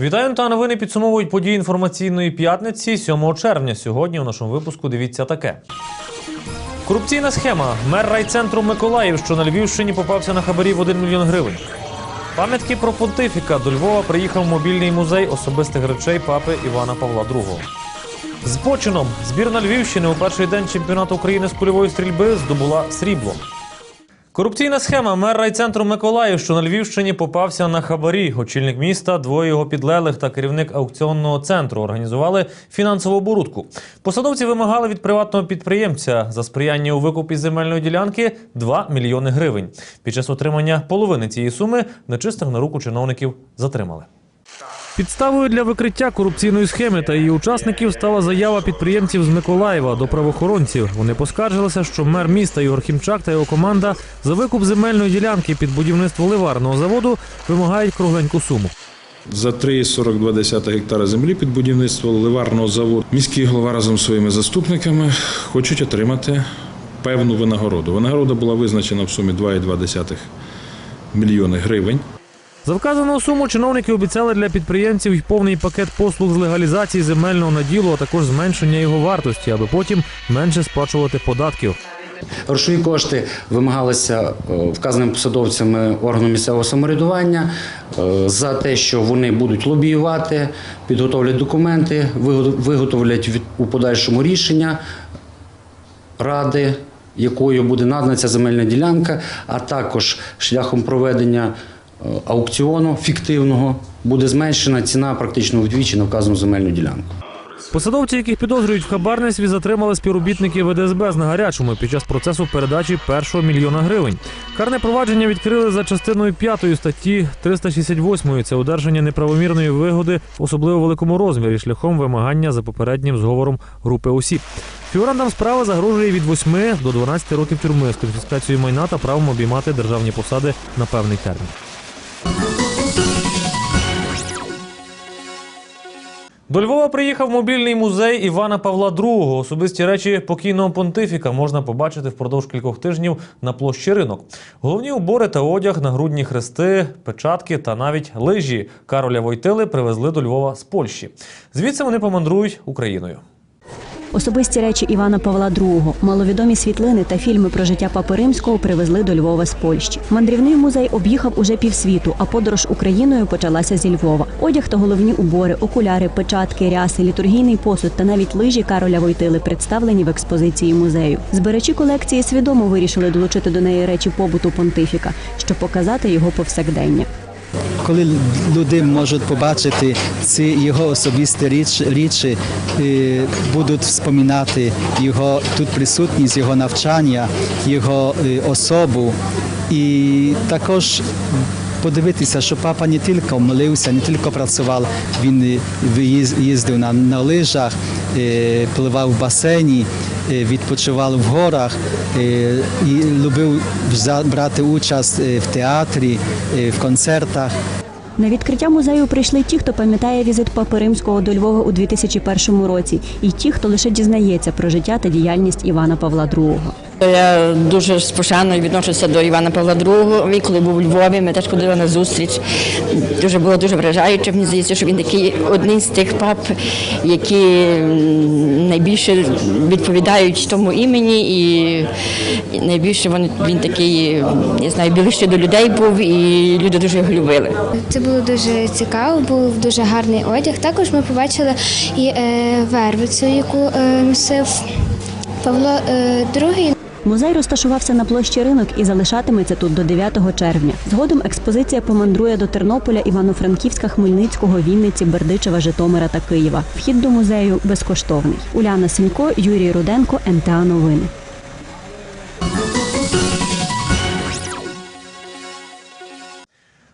Вітаю та новини підсумовують події інформаційної п'ятниці 7 червня. Сьогодні у нашому випуску дивіться таке. Корупційна схема. Мер райцентру Миколаїв, що на Львівщині попався на хабарі в 1 мільйон гривень. Пам'ятки про понтифіка. До Львова приїхав мобільний музей особистих речей папи Івана Павла II. З почином збірна Львівщини у перший день чемпіонату України з кульової стрільби здобула срібло. Корупційна схема. Мер райцентру Миколаїв, що на Львівщині попався на хабарі. Очільник міста, двоє його підлеглих та керівник аукціонного центру організували фінансову оборудку. Посадовці вимагали від приватного підприємця за сприяння у викупі земельної ділянки 2 мільйони гривень. Під час отримання половини цієї суми нечистих на руку чиновників затримали. Підставою для викриття корупційної схеми та її учасників стала заява підприємців з Миколаєва до правоохоронців. Вони поскаржилися, що мер міста Ігор Хімчак та його команда за викуп земельної ділянки під будівництво ливарного заводу вимагають кругленьку суму. За 3,42 гектара землі під будівництво ливарного заводу міський голова разом з своїми заступниками хочуть отримати певну винагороду. Винагорода була визначена в сумі 2,2 мільйони гривень. За вказану суму чиновники обіцяли для підприємців й повний пакет послуг з легалізації земельного наділу, а також зменшення його вартості, аби потім менше сплачувати податків. Грошові кошти вимагалися е, вказаними посадовцями органу місцевого самоврядування е, за те, що вони будуть лобіювати, підготовлять документи, виготовлять у подальшому рішення ради, якою буде надана ця земельна ділянка, а також шляхом проведення аукціону фіктивного буде зменшена ціна практично вдвічі на вказану земельну ділянку. Посадовці, яких підозрюють в хабарництві, затримали співробітники ВДСБ на гарячому під час процесу передачі першого мільйона гривень. Карне провадження відкрили за частиною 5 статті 368. Це одержання неправомірної вигоди особливо великому розмірі шляхом вимагання за попереднім зговором групи осіб. Фігурантам справа загрожує від 8 до 12 років тюрми з конфіскацією майна та правом обіймати державні посади на певний термін. До Львова приїхав мобільний музей Івана Павла II. Особисті речі покійного понтифіка можна побачити впродовж кількох тижнів на площі ринок. Головні убори та одяг, нагрудні хрести, печатки та навіть лижі Кароля Войтили привезли до Львова з Польщі. Звідси вони помандрують Україною. Особисті речі Івана Павла II, маловідомі світлини та фільми про життя Папи Римського привезли до Львова з Польщі. Мандрівний музей об'їхав уже півсвіту, а подорож Україною почалася зі Львова. Одяг та головні убори, окуляри, печатки, ряси, літургійний посуд та навіть лижі Кароля Войтили представлені в експозиції музею. Збирачі колекції свідомо вирішили долучити до неї речі побуту понтифіка, щоб показати його повсякдення. Коли люди можуть побачити ці його особисті річ, річі, е, будуть вспоминати його тут присутність, його навчання, його е, особу. І також подивитися, що папа не тільки молився, не тільки працював, він е, їздив на, на лижах, пливав в басейні, відпочивав в горах е, і любив брати участь е, в театрі, е, в концертах. На відкриття музею прийшли ті, хто пам'ятає візит Папи Римського до Львова у 2001 році, і ті, хто лише дізнається про життя та діяльність Івана Павла II. Я дуже з пошаною відношуся до Івана Павла II. Коли був у Львові, ми теж ходили на зустріч. Дуже було дуже вражаюче. Мені здається, що він такий один з тих пап, які найбільше відповідають тому імені, і, найбільше він, він такий, я знаю, ближче до людей був, і люди дуже його любили. Це було дуже цікаво, був дуже гарний одяг. Також ми побачили і е, вервицю, яку е, носив Павло е. Музей розташувався на площі ринок і залишатиметься тут до 9 червня. Згодом експозиція помандрує до Тернополя, Івано-Франківська, Хмельницького, Вінниці, Бердичева, Житомира та Києва. Вхід до музею безкоштовний. Уляна Сенько, Юрій Руденко, НТА Новини.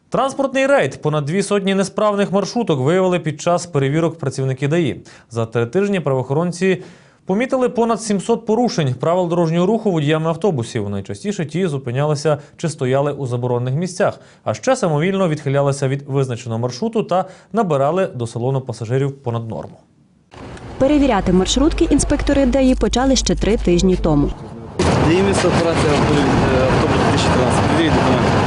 Транспортний рейд. Понад дві сотні несправних маршруток виявили під час перевірок працівники ДАІ. За три тижні правоохоронці помітили понад 700 порушень правил дорожнього руху водіями автобусів. Найчастіше ті зупинялися чи стояли у заборонених місцях, а ще самовільно відхилялися від визначеного маршруту та набирали до салону пасажирів понад норму. Перевіряти маршрутки інспектори ДАІ почали ще три тижні тому. Дії місце операція автобус 2013. Підвіріть документи.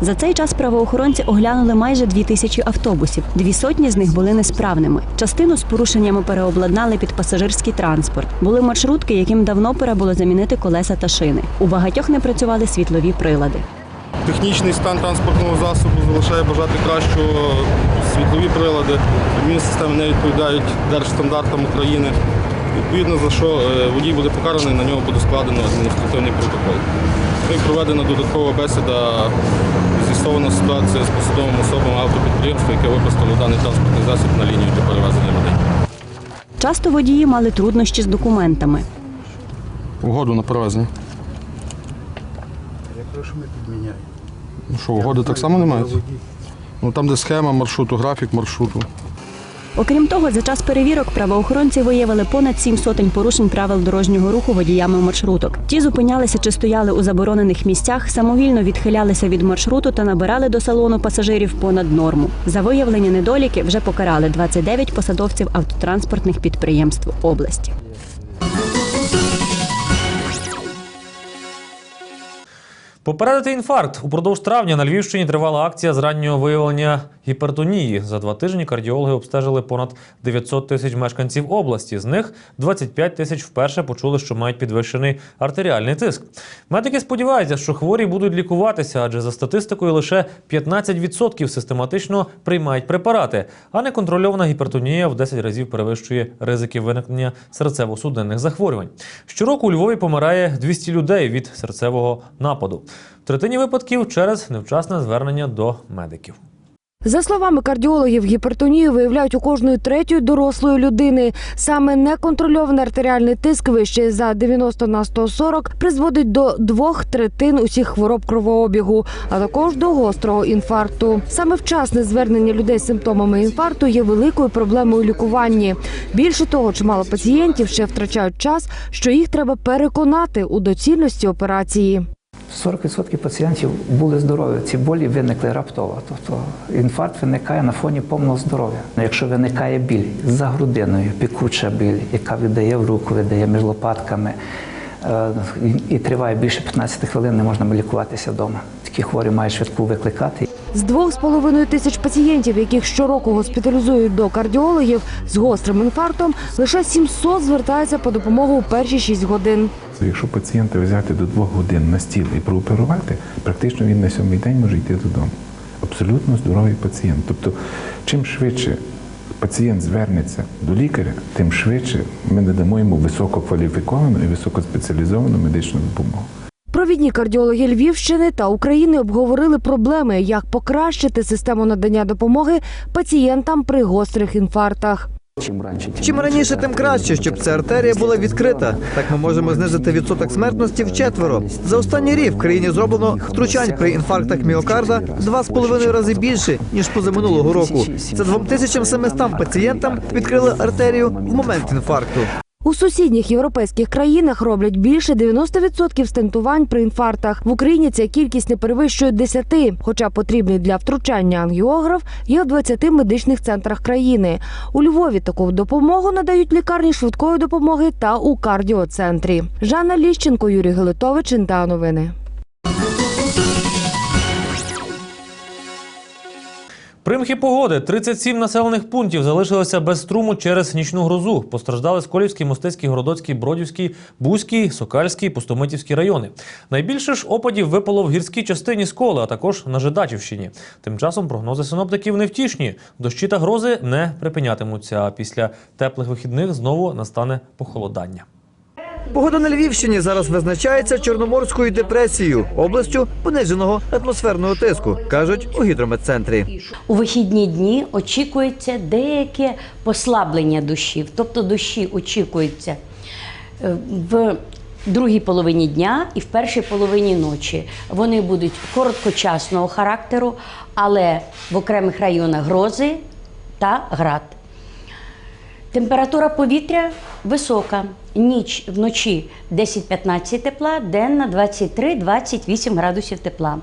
За цей час правоохоронці оглянули майже дві тисячі автобусів. Дві сотні з них були несправними. Частину з порушеннями переобладнали під пасажирський транспорт. Були маршрутки, яким давно пора було замінити колеса та шини. У багатьох не працювали світлові прилади. Технічний стан транспортного засобу залишає бажати кращого. Світлові прилади, адмінні системи не відповідають держстандартам України. Відповідно за що е, водій буде покараний, на нього буде складено адміністративний протокол. Ну і проведена додаткова бесіда, з'ясована ситуація з посадовими особами автопідприємства, яке випустило даний транспортний засіб на лінію для перевезення людей. Часто водії мали труднощі з документами. Угоду на перевезення. Ну що, угоди так само немає? Ну там, де схема маршруту, графік маршруту. Окрім того, за час перевірок правоохоронці виявили понад сім сотень порушень правил дорожнього руху водіями маршруток. Ті зупинялися чи стояли у заборонених місцях, самовільно відхилялися від маршруту та набирали до салону пасажирів понад норму. За виявлені недоліки вже покарали 29 посадовців автотранспортних підприємств області. Попередити інфаркт упродовж травня на Львівщині тривала акція з раннього виявлення гіпертонії. За два тижні кардіологи обстежили понад 900 тисяч мешканців області. З них 25 тисяч вперше почули, що мають підвищений артеріальний тиск. Медики сподіваються, що хворі будуть лікуватися, адже за статистикою лише 15% систематично приймають препарати, а неконтрольована гіпертонія в 10 разів перевищує ризики виникнення серцево-судинних захворювань. Щороку у Львові помирає 200 людей від серцевого нападу. Третині випадків через невчасне звернення до медиків. За словами кардіологів, гіпертонію виявляють у кожної третьої дорослої людини. Саме неконтрольований артеріальний тиск вище за 90 на 140 призводить до двох третин усіх хвороб кровообігу, а також до гострого інфаркту. Саме вчасне звернення людей з симптомами інфаркту є великою проблемою лікуванні. Більше того, чимало пацієнтів ще втрачають час, що їх треба переконати у доцільності операції. 40% пацієнтів були здорові. Ці болі виникли раптово. Тобто інфаркт виникає на фоні повного здоров'я. Якщо виникає біль за грудиною, пекуча біль, яка віддає в руку, віддає між лопатками е, і- триває більше 15 хвилин, не можна лікуватися вдома. Такі хворі мають швидку викликати. З двох з половиною тисяч пацієнтів, яких щороку госпіталізують до кардіологів з гострим інфарктом, лише 700 звертаються по допомогу у перші 6 годин. Якщо пацієнта взяти до двох годин на стіл і прооперувати, практично він на сьомий день може йти додому. Абсолютно здоровий пацієнт. Тобто, чим швидше пацієнт звернеться до лікаря, тим швидше ми надамо йому висококваліфіковану і високоспеціалізовану медичну допомогу. Провідні кардіологи Львівщини та України обговорили проблеми, як покращити систему надання допомоги пацієнтам при гострих інфарктах. Чим раніше, Чим раніше, тим краще, щоб ця артерія була відкрита. Так ми можемо знизити відсоток смертності в четверо. За останній рік в країні зроблено втручань при інфарктах міокарда два з половиною рази більше ніж позаминулого року. Це 2700 пацієнтам відкрили артерію в момент інфаркту. У сусідніх європейських країнах роблять більше 90% стентувань при інфарктах. В Україні ця кількість не перевищує 10, хоча потрібний для втручання ангіограф є в 20 медичних центрах країни. У Львові таку допомогу надають лікарні швидкої допомоги та у кардіоцентрі. Жанна Ліщенко, Юрій Гелитович, Інта Новини. Примхи погоди. 37 населених пунктів залишилися без струму через нічну грозу. Постраждали Сколівський, Мостицький, Городоцький, Бродівський, Бузький, Сокальський, Пустомитівський райони. Найбільше ж опадів випало в гірській частині Сколи, а також на Жидачівщині. Тим часом прогнози синоптиків невтішні. Дощі та грози не припинятимуться. А після теплих вихідних знову настане похолодання. Погода на Львівщині зараз визначається Чорноморською депресією, областю пониженого атмосферного тиску, кажуть у гідрометцентрі. У вихідні дні очікується деяке послаблення дощів, тобто дощі очікуються е, в другій половині дня і в першій половині ночі. Вони будуть короткочасного характеру, але в окремих районах грози та град. Температура повітря висока. Ніч вночі 10-15 тепла, денна 23-28 градусів тепла.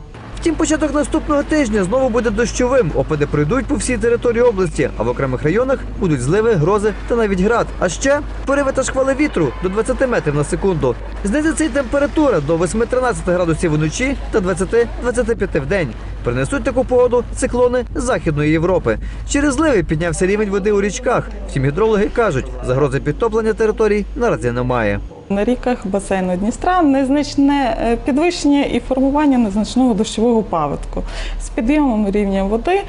Втім, початок наступного тижня знову буде дощовим. Опади пройдуть по всій території області, а в окремих районах будуть зливи, грози та навіть град. А ще пориви та шквали вітру до 20 метрів на секунду. Знизиться й температура до 8-13 градусів вночі та 20-25 в день. Принесуть таку погоду циклони Західної Європи. Через зливи піднявся рівень води у річках. Втім, гідрологи кажуть, загрози підтоплення територій наразі немає. На ріках басейну Дністра незначне е, підвищення і формування незначного дощового паводку. З підйомом рівня води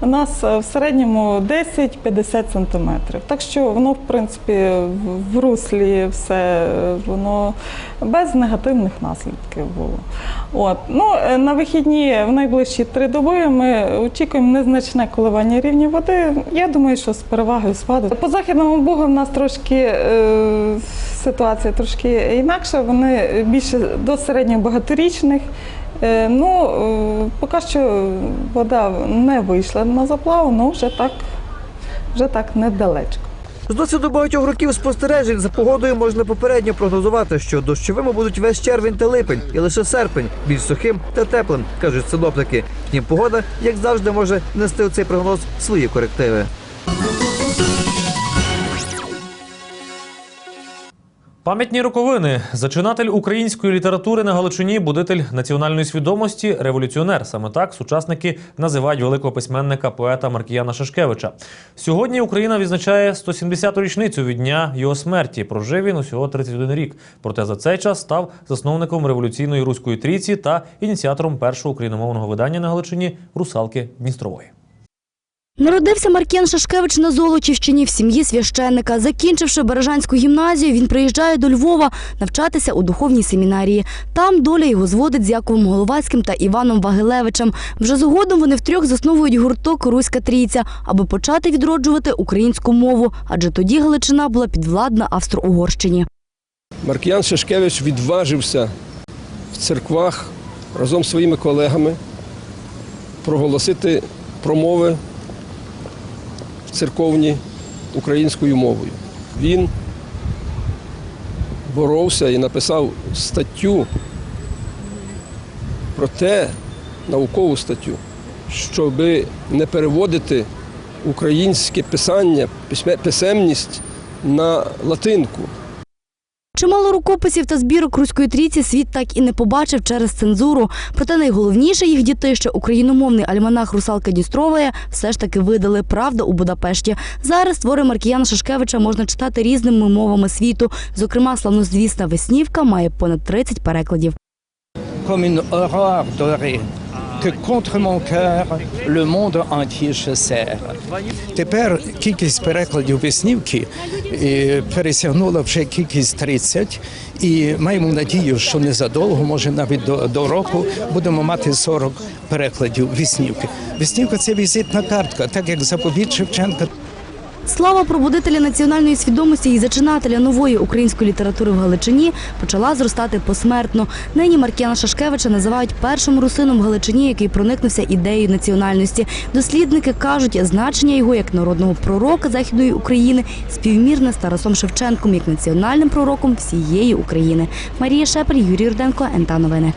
у нас е, в середньому 10-50 сантиметрів. Так що воно, в принципі, в- руслі все е, воно без негативних наслідків було. От. Ну, на вихідні в найближчі три доби ми очікуємо незначне коливання рівня води. Я думаю, що з перевагою спаду. По західному Бугу в нас трошки е, ситуація трошки інакша. Вони більше до середньо багаторічних. Е, ну, е, поки що вода не вийшла на заплаву, але вже так, вже так недалечко. З досвіду багатьох років спостережень за погодою можна попередньо прогнозувати, що дощовими будуть весь червень та липень і лише серпень більш сухим та теплим, кажуть синоптики. Втім, погода, як завжди, може нести у цей прогноз свої корективи. Пам'ятні роковини. Зачинатель української літератури на Галичині, будитель національної свідомості, революціонер. Саме так сучасники називають великого письменника поета Маркіяна Шашкевича. Сьогодні Україна відзначає 170-ту річницю від дня його смерті. Прожив він усього 31 рік. Проте за цей час став засновником революційної руської трійці та ініціатором першого україномовного видання на Галичині Русалки Дністрової. Народився Маркіян Шашкевич на Золочівщині в сім'ї священника. Закінчивши Бережанську гімназію, він приїжджає до Львова навчатися у духовній семінарії. Там доля його зводить з Яковом Головацьким та Іваном Вагилевичем. Вже згодом вони втрьох засновують гурток Руська трійця, аби почати відроджувати українську мову, адже тоді Галичина була підвладна Австро-Угорщині. Маркіян Шашкевич відважився в церквах разом з своїми колегами проголосити промови церковні українською мовою. Він боровся і написав статтю про те, наукову статтю, щоб не переводити українське писання, писемність на латинку. Чимало рукописів та збірок руської трійці світ так і не побачив через цензуру. Проте найголовніше їх дітище україномовний альманах Русалка Дністровая все ж таки видали правда у Будапешті. Зараз твори Маркіяна Шашкевича можна читати різними мовами світу. Зокрема, славнозвісна Веснівка має понад 30 перекладів. comme une aurore que contre mon cœur le monde entier je sers. Тепер кількість перекладів веснівки пересягнула вже кількість 30, і маємо надію, що незадовго, може навіть до, до року, будемо мати 40 перекладів веснівки. Веснівка це візитна картка, так як заповіт Шевченка. Слава пробудителя національної свідомості і зачинателя нової української літератури в Галичині почала зростати посмертно. Нині Маркіяна Шашкевича називають першим русином в Галичині, який проникнувся ідеєю національності. Дослідники кажуть, значення його як народного пророка Західної України співмірне з Тарасом Шевченком як національним пророком всієї України. Марія Шепель, Юрій Руденко, НТА Новини.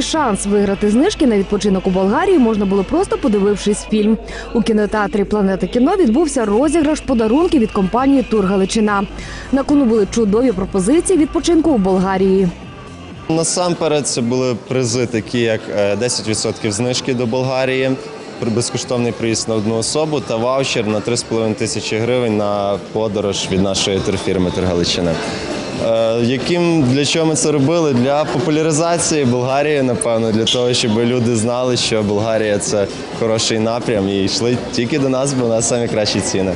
Чудовий шанс виграти знижки на відпочинок у Болгарії можна було просто подивившись фільм. У кінотеатрі Планета кіно відбувся розіграш подарунків від компанії Тур Галичина. На кону були чудові пропозиції відпочинку у Болгарії. Насамперед це були призи, такі як е, 10% знижки до Болгарії, безкоштовний проїзд на одну особу та ваучер на 3,5 тисячі гривень на подорож від нашої турфірми Тургаличини. Е, Яким для чого ми це робили? Для популяризації Болгарії, напевно, для того, щоб люди знали, що Болгарія це хороший напрям і йшли тільки до нас, бо у нас самі кращі ціни.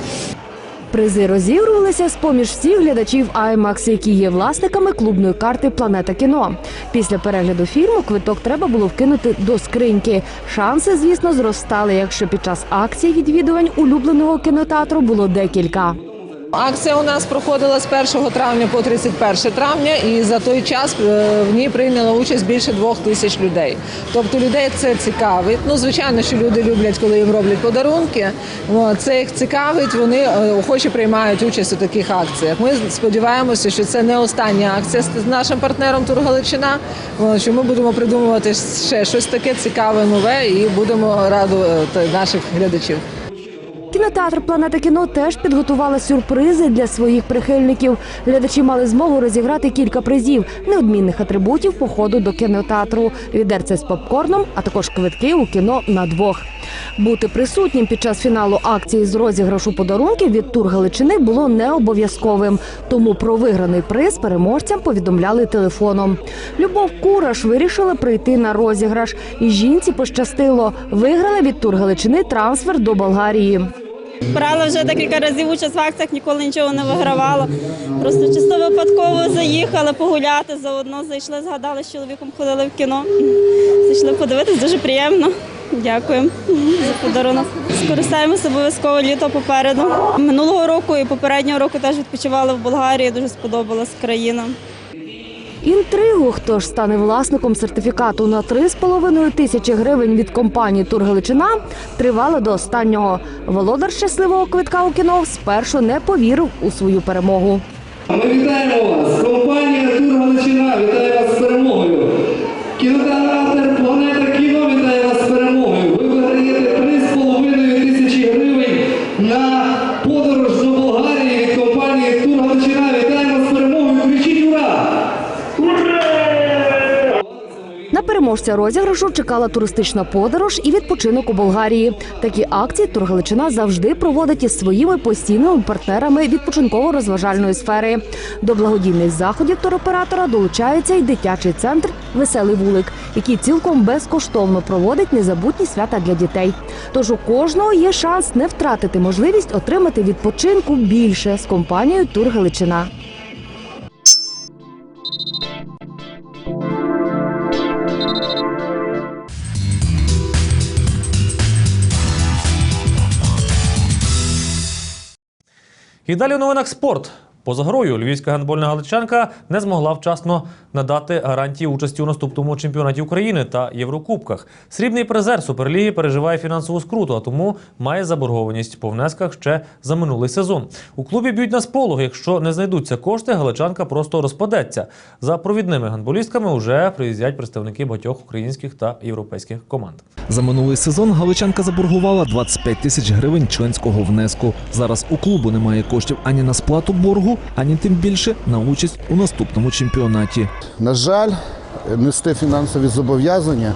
Призи розігрувалися з поміж всіх глядачів IMAX, які є власниками клубної карти Планета кіно. Після перегляду фільму квиток треба було вкинути до скриньки. Шанси, звісно, зростали, якщо під час акції відвідувань улюбленого кінотеатру було декілька. Акція у нас проходила з 1 травня по 31 травня, і за той час е, в ній прийняло участь більше двох тисяч людей. Тобто людей це цікавить. Ну, звичайно, що люди люблять, коли їм роблять подарунки. Це їх цікавить. Вони е, охоче приймають участь у таких акціях. Ми сподіваємося, що це не остання акція з нашим партнером Тур Галичина. Що ми будемо придумувати ще щось таке цікаве, нове, і будемо радувати наших глядачів. Кінотеатр Планета кіно теж підготувала сюрпризи для своїх прихильників. Глядачі мали змогу розіграти кілька призів, неодмінних атрибутів походу до кінотеатру, відерце з попкорном, а також квитки у кіно на двох. Бути присутнім під час фіналу акції з розіграшу подарунків від тур Галичини було не обов'язковим. Тому про виграний приз переможцям повідомляли телефоном. Любов Кураш вирішила прийти на розіграш, і жінці пощастило. Виграла від тур Галичини трансфер до Болгарії. Брала вже декілька разів участь в акціях, ніколи нічого не вигравала. Просто чисто випадково заїхали погуляти, заодно зайшли, згадали, з чоловіком ходили в кіно. Зайшли подивитись, дуже приємно. Дякую за подарунок. Скористаємося обов'язково літо попереду. Минулого року і попереднього року теж відпочивали в Болгарії. Дуже сподобалась країна. Інтригу, хто ж стане власником сертифікату на 3,5 тисячі гривень від компанії Тургаличина, тривала до останнього. Володар щасливого квитка у кіно спершу не повірив у свою перемогу. Ми вітаємо вас! Компанія Тур Галичина вітає вас з перемогою. Кінотеатр На переможця розіграшу чекала туристична подорож і відпочинок у Болгарії. Такі акції Тургаличина завжди проводить із своїми постійними партнерами відпочинково-розважальної сфери. До благодійних заходів туроператора долучається й дитячий центр Веселий вулик, який цілком безкоштовно проводить незабутні свята для дітей. Тож у кожного є шанс не втратити можливість отримати відпочинку більше з компанією Тургаличина. І далі у новинах спорт. Поза грою львівська гандбольна галичанка не змогла вчасно надати гарантії участі у наступному чемпіонаті України та Єврокубках. Срібний призер Суперліги переживає фінансову скруту, а тому має заборгованість по внесках ще за минулий сезон. У клубі б'ють на сполох. Якщо не знайдуться кошти, галичанка просто розпадеться. За провідними гандболістками вже приїздять представники багатьох українських та європейських команд. За минулий сезон галичанка заборгувала 25 тисяч гривень членського внеску. Зараз у клубу немає коштів ані на сплату боргу, ані тим більше на участь у наступному чемпіонаті. На жаль, нести фінансові зобов'язання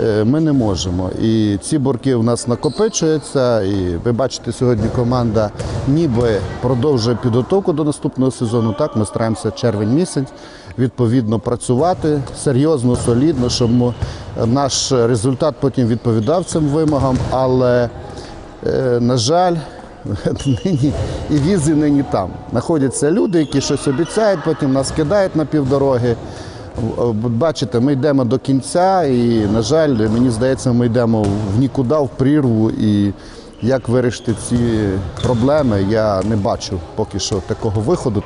е, ми не можемо. І ці борки в нас накопичуються. І ви бачите, сьогодні команда ніби продовжує підготовку до наступного сезону. Так, ми стараємося червень місяць відповідно працювати серйозно, солідно, щоб наш результат потім відповідав цим вимогам. Але, е, на жаль, нині і візи нині там. Знаходяться люди, які щось обіцяють, потім нас кидають на півдороги. Бачите, ми йдемо до кінця, і, на жаль, мені здається, ми йдемо в нікуди, в прірву. І як вирішити ці проблеми, я не бачу поки що такого виходу.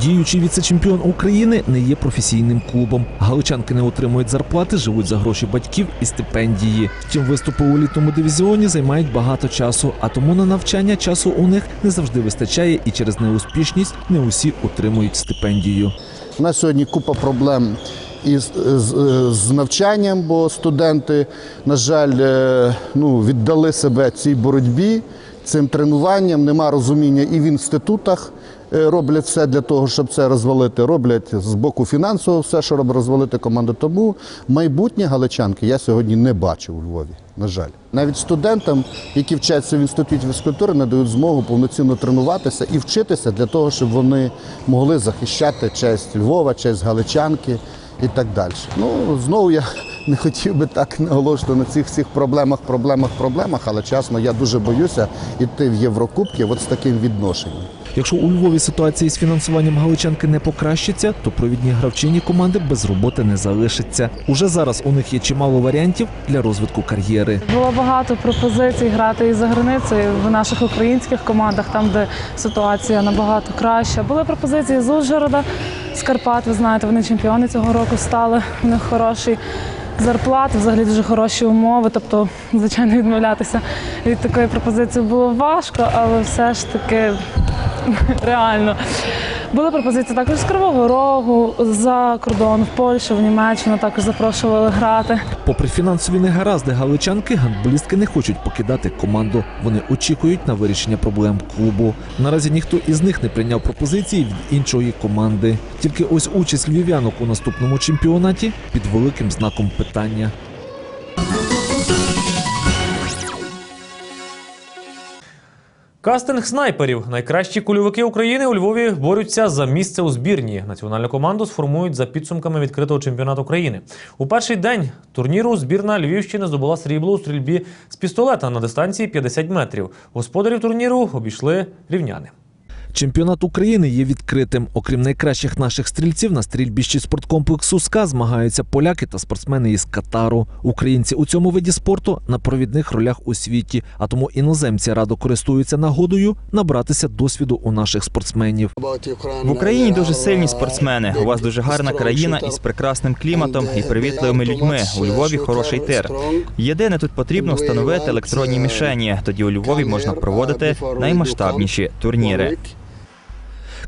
Діючий віце-чемпіон України не є професійним клубом. Галичанки не отримують зарплати, живуть за гроші батьків і стипендії. Втім, виступи у елітному дивізіоні займають багато часу, а тому на навчання часу у них не завжди вистачає, і через неуспішність не усі отримують стипендію. У нас сьогодні купа проблем із з, з навчанням, бо студенти, на жаль, е, ну, віддали себе цій боротьбі, цим тренуванням. Нема розуміння і в інститутах роблять все для того, щоб це розвалити. Роблять з боку фінансового все, щоб розвалити команду. Тому майбутнє галичанки я сьогодні не бачу у Львові. На жаль, навіть студентам, які вчаться в інституті фізкультури, не дають змогу повноцінно тренуватися і вчитися для того, щоб вони могли захищати честь Львова, честь Галичанки. і так далі. Ну, знову я не хотів би так наголошувати на цих всіх проблемах, проблемах, проблемах, але чесно, я дуже боюся йти в Єврокубки от з таким відношенням. Якщо у Львові ситуація з фінансуванням галичанки не покращиться, то провідні гравчині команди без роботи не залишаться. Уже зараз у них є чимало варіантів для розвитку кар'єри. Було багато пропозицій грати і за границею в наших українських командах, там де ситуація набагато краща. Були пропозиції з Ужгорода, з Карпат. Ви знаєте, вони чемпіони цього року стали. У них хороші зарплати, взагалі дуже хороші умови. Тобто, звичайно, відмовлятися від такої пропозиції було важко, але все ж таки реально. Були пропозиції також з Кривого Рогу, за кордон, в Польщу, в Німеччину також запрошували грати. Попри фінансові негаразди галичанки, гандболістки не хочуть покидати команду. Вони очікують на вирішення проблем клубу. Наразі ніхто із них не прийняв пропозиції від іншої команди. Тільки ось участь львів'янок у наступному чемпіонаті під великим знаком питання. Кастинг снайперів. Найкращі кульовики України у Львові борються за місце у збірні. Національну команду сформують за підсумками відкритого чемпіонату країни. У перший день турніру збірна Львівщини здобула срібло у стрільбі з пістолета на дистанції 50 метрів. Господарів турніру обійшли рівняни. Чемпіонат України є відкритим. Окрім найкращих наших стрільців, на стрільбищі спорткомплексу СКА змагаються поляки та спортсмени із Катару. Українці у цьому виді спорту на провідних ролях у світі, а тому іноземці радо користуються нагодою набратися досвіду у наших спортсменів. В Україні дуже сильні спортсмени. У вас дуже гарна країна із прекрасним кліматом і привітливими людьми. У Львові хороший тир. Єдине тут потрібно встановити електронні мішені. Тоді у Львові можна проводити наймасштабніші турніри.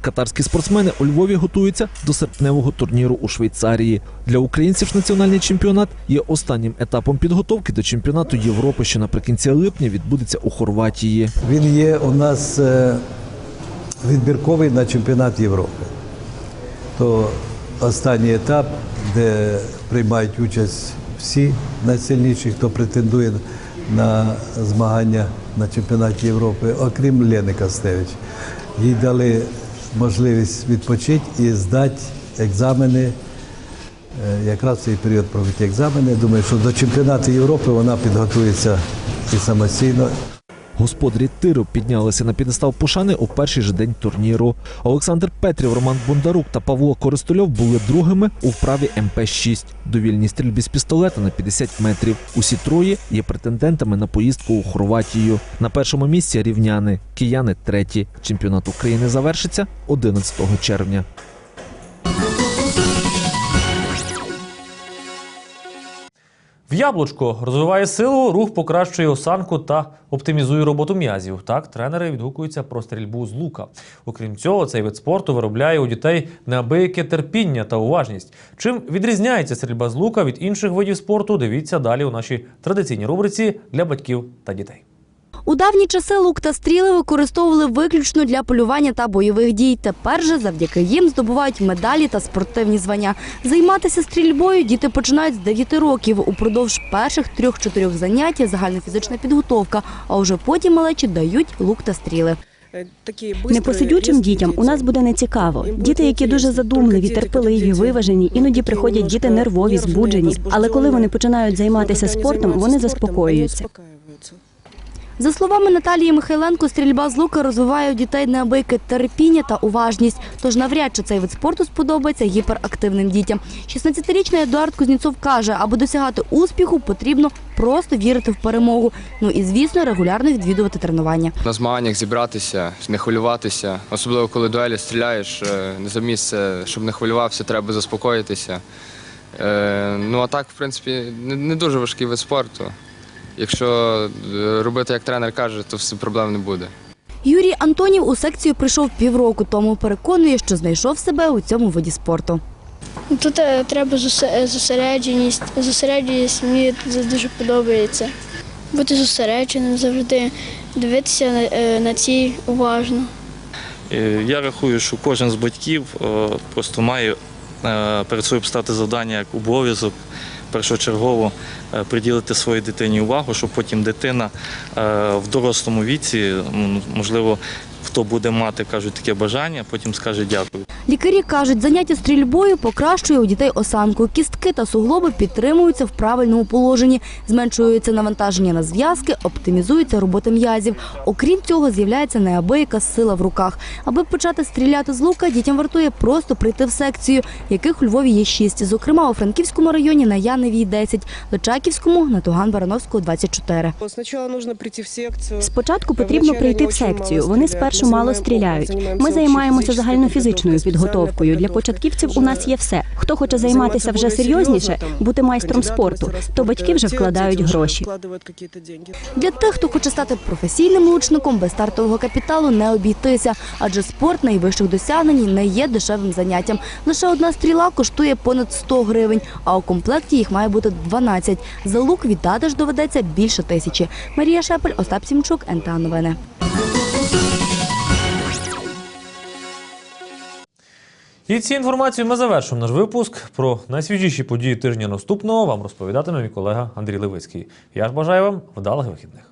Катарські спортсмени у Львові готуються до серпневого турніру у Швейцарії. Для українців національний чемпіонат є останнім етапом підготовки до чемпіонату Європи, що наприкінці липня відбудеться у Хорватії. Він є у нас е, відбірковий на чемпіонат Європи. То останній етап, де приймають участь всі найсильніші, хто претендує на змагання на чемпіонаті Європи, окрім Лени Костевич. Їй дали можливість відпочити і здати екзамени. Е, Якраз в цей період провести екзамени. Думаю, що до чемпіонату Європи вона підготується і самостійно. Господарі тиру піднялися на підестал пошани у перший же день турніру. Олександр Петрів, Роман Бондарук та Павло Користольов були другими у вправі МП-6 довільній стрільбі з пістолета на 50 метрів. Усі троє є претендентами на поїздку у Хорватію. На першому місці рівняни, кияни треті. Чемпіонат України завершиться 11 червня. В яблучко розвиває силу, рух покращує осанку та оптимізує роботу м'язів. Так, тренери відгукуються про стрільбу з лука. Окрім цього, цей вид спорту виробляє у дітей неабияке терпіння та уважність. Чим відрізняється стрільба з лука від інших видів спорту? Дивіться далі у нашій традиційній рубриці для батьків та дітей. У давні часи лук та стріли використовували виключно для полювання та бойових дій. Тепер же завдяки їм здобувають медалі та спортивні звання. Займатися стрільбою діти починають з 9 років. Упродовж перших трьох-чотирьох занять є загальна фізична підготовка, а вже потім малечі дають лук та стріли. Непосидючим дітям у нас буде нецікаво. Діти, які дуже задумливі, терпеливі, виважені, іноді приходять діти нервові, збуджені. Але коли вони починають займатися спортом, вони заспокоюються. За словами Наталії Михайленко, стрільба з лука розвиває у дітей неабияке терпіння та уважність. Тож навряд чи цей вид спорту сподобається гіперактивним дітям. 16-річний Едуард Кузнєцов каже, аби досягати успіху, потрібно просто вірити в перемогу. Ну і звісно, регулярно відвідувати тренування. На змаганнях зібратися, не хвилюватися, особливо коли дуелі стріляєш, е, не за місце, щоб не хвилювався, треба заспокоїтися. Е, Ну а так, в принципі, не, не дуже важкий вид спорту. Якщо е, робити, як тренер каже, то все проблем не буде. Юрій Антонів у секцію прийшов півроку тому. Переконує, що знайшов себе у цьому виді спорту. Тут е, треба зосередженість. Зосередженість мені дуже подобається. Бути зосередженим завжди, дивитися на, е, на ціль уважно. Е, Я рахую, що кожен з батьків е, просто має е, перед собою поставити завдання як обов'язок першочергово е, приділити своїй дитині увагу, щоб потім дитина е, в дорослому віці, можливо, хто буде мати, кажуть, таке бажання, потім скаже дякую. Лікарі кажуть, заняття стрільбою покращує у дітей осанку. Кістки та суглоби підтримуються в правильному положенні, зменшується навантаження на зв'язки, оптимізується робота м'язів. Окрім цього, з'являється неабияка сила в руках. Аби почати стріляти з лука, дітям вартує просто прийти в секцію, яких у Львові є шість. Зокрема, у Франківському районі на Яневій 10, Личаківському на Туган Барановського 24. Спочатку потрібно прийти в секцію. Вони спершу мало стріляють. Ми займаємося загальнофізичною підготовкою. Для початківців у нас є все. Хто хоче займатися вже серйозніше, бути майстром спорту, то батьки вже вкладають гроші. Для тих, хто хоче стати професійним лучником, без стартового капіталу не обійтися, адже спорт найвищих досягнень не є дешевим заняттям. Лише одна стріла коштує понад 100 гривень, а у комплекті їх має бути 12. За лук віддати ж доведеться більше тисячі. Марія Шепель, Остап Сімчук, НТА Новини. І ці інформації ми завершимо наш випуск. Про найсвіжіші події тижня наступного вам розповідатиме мій колега Андрій Левицький. Я ж бажаю вам вдалих вихідних.